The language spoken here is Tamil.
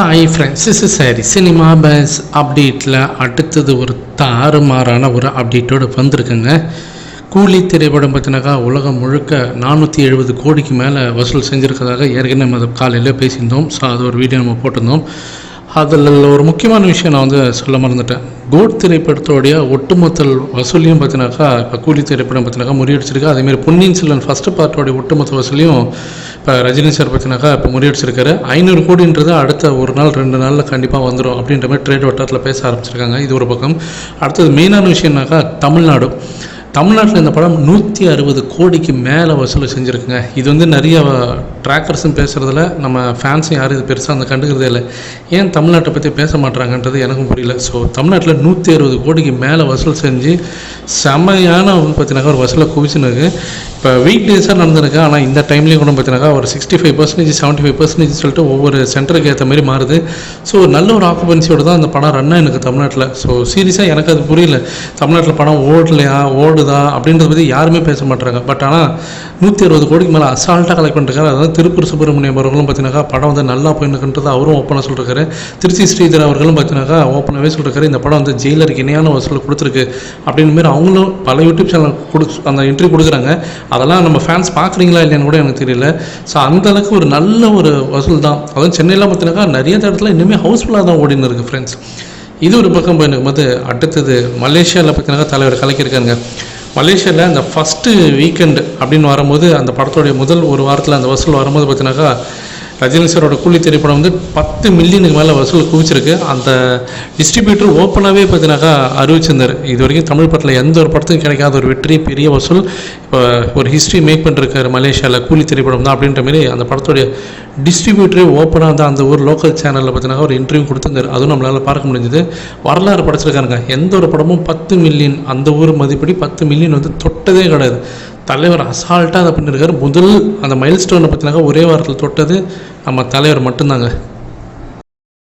Hi friends is sorry cinema buzz அப்டேட்டில் அடுத்தது ஒரு தாறுமாறான ஒரு அப்டேட்டோடு வந்திருக்குங்க. கூலி திரைப்படம் பார்த்தினாக்கா உலகம் முழுக்க நானூற்றி எழுபது கோடிக்கு மேலே வசூல் செஞ்சுருக்கிறதாக ஏற்கனவே நம்ம அதை காலையில் பேசியிருந்தோம். ஸோ அது ஒரு வீடியோ நம்ம போட்டிருந்தோம். அதில் ஒரு முக்கியமான விஷயம் நான் வந்து சொல்ல மறந்துட்டேன். கோட் திரைப்படத்தோடைய ஒட்டுமொத்த வசூலியும் பார்த்தினாக்கா இப்போ கூலி திரைப்படம் பார்த்தினாக்கா முறியடிச்சிருக்கு. அதேமாரி பொன்னியின் செல்வன் ஃபஸ்ட்டு பார்ட்டோடைய ஒட்டுமொத்த வசூலியும் இப்போ ரஜினி சார் பார்த்தினாக்கா இப்போ முறியடிச்சிருக்காரு. ஐநூறு கோடின்றது அடுத்த ஒரு நாள் ரெண்டு நாளில் கண்டிப்பாக வந்துடும் அப்படின்ற மாதிரி ட்ரேட் வட்டாரத்தில் பேச ஆரம்பிச்சிருக்காங்க. இது ஒரு பக்கம். அடுத்தது மெயினான விஷயம்னாக்கா தமிழ்நாடு. தமிழ்நாட்டில் இந்த படம் நூற்றி அறுபது கோடிக்கு மேலே வசூல் செஞ்சுருக்குங்க. இது வந்து நிறைய ட்ராக்கர்ஸும் பேசுகிறதுல நம்ம ஃபேன்ஸும் யாரும் இது பெருசாக அந்த கண்டுக்கிறதே இல்லை. ஏன் தமிழ்நாட்டை பற்றி பேச மாட்றாங்கன்றது எனக்கும் புரியல. ஸோ தமிழ்நாட்டில் நூற்றி அறுபது கோடிக்கு மேலே வசூல் செஞ்சு செமையான வந்து ஒரு வசூலை குவிச்சுனுக்கு இப்போ வீக் டேஸாக நடந்திருக்கு. ஆனால் இந்த டைம்லேயும் கூட பார்த்தீங்கன்னா ஒரு sixty five percentage seventy five percentage சொல்லிட்டு ஒவ்வொரு சென்டருக்கு ஏற்ற மாதிரி மாறுது. ஸோ நல்ல ஒரு ஆக்குபென்சியோடு தான் அந்த படம் ரன் எனக்கு தமிழ்நாட்டில். ஸோ சீரியஸாக எனக்கு அது புரியல. தமிழ்நாட்டில் படம் ஓடலையா ஓடுதா அப்படின்றத பற்றி யாருமே பேச மாட்டாங்க பட் ஆனால் நூற்றி அறுபது கோடிக்கு மேலே அசால்ட்டாக கலெக்ட் பண்ணிருக்காரு. அதாவது திருப்பூர் சுப்பிரமணியம் அவர்களும் பார்த்தீங்கன்னா படம் வந்து நல்லா போயிருக்குன்றது அவரும் ஓப்பனாக சொல்லிருக்காரு. திருச்சி ஸ்ரீதர் அவர்களும் பார்த்தீங்கன்னா ஓப்பனாகவே சொல்லிருக்காரு. இந்த படம் வந்து ஜெயிலருக்கு இணையான வசூல் கொடுத்துருக்கு. அப்படின்னு மாரி அவங்களும் பல யூடியூப் சேனல் கொடு அந்த என்ட்ரி கொடுக்குறாங்க. அதெல்லாம் நம்ம ஃபேன்ஸ் பார்க்குறீங்களா இல்லையான்னு கூட எனக்கு தெரியல. ஸோ அந்த அளவுக்கு ஒரு நல்ல ஒரு வசூல் தான். அதுவும் சென்னையில் பார்த்தீங்கன்னாக்கா நிறைய இடத்துல இன்னுமே ஹவுஸ்ஃபுல்லாக தான் ஓடின்னு இருக்குது ஃப்ரெண்ட்ஸ் இது ஒரு பக்கம் எனக்கு வந்து அடுத்தது மலேசியாவில் பார்த்தீங்கன்னா தலைவர் கலக்கியிருக்காங்க மலேசியாவில் அந்த ஃபஸ்ட்டு வீக்கெண்டு அப்படின்னு வரும்போது அந்த படத்துடைய முதல் ஒரு வாரத்தில் அந்த வசூல் வரும்போது பார்த்தீங்கன்னாக்கா ரஜினி சாரோட கூலி திரைப்படம் வந்து பத்து மில்லியனுக்கு மேலே வசூல் குவிச்சிருக்கு. அந்த டிஸ்ட்ரிபியூட்டர் ஓப்பனாகவே பார்த்தீங்கன்னாக்கா அறிவிச்சிருந்தார். இது வரைக்கும் தமிழ் படத்தில் எந்த ஒரு படத்துக்கும் கிடைக்காத ஒரு வெற்றி பெரிய வசூல். இப்போ ஒரு ஹிஸ்ட்ரி மேக் பண்ணிருக்காரு மலேசியாவில் கூலி திரைப்படம் தான் அப்படின்ற மாதிரி அந்த படத்துடைய டிஸ்ட்ரிபியூட்டரே ஓப்பனாக தான் அந்த ஊர் லோக்கல் சேனலில் பார்த்தீங்கன்னா ஒரு இன்டர்வியூ கொடுத்துருந்தார். அதுவும் நம்மளால் பார்க்க முடிஞ்சது. வரலாறு படைச்சிருக்காருங்க. எந்த ஒரு படமும் பத்து மில்லியன் அந்த ஊர் மதிப்படி பத்து மில்லியன் வந்து தொட்டதே கிடையாது. தலைவர் அசால்ட்டாக அதை பண்ணியிருக்காரு முதல் அந்த மைல் ஸ்டோனை ஒரே வாரத்தில் தொட்டது நம்ம தலைவர் மட்டும்தாங்க.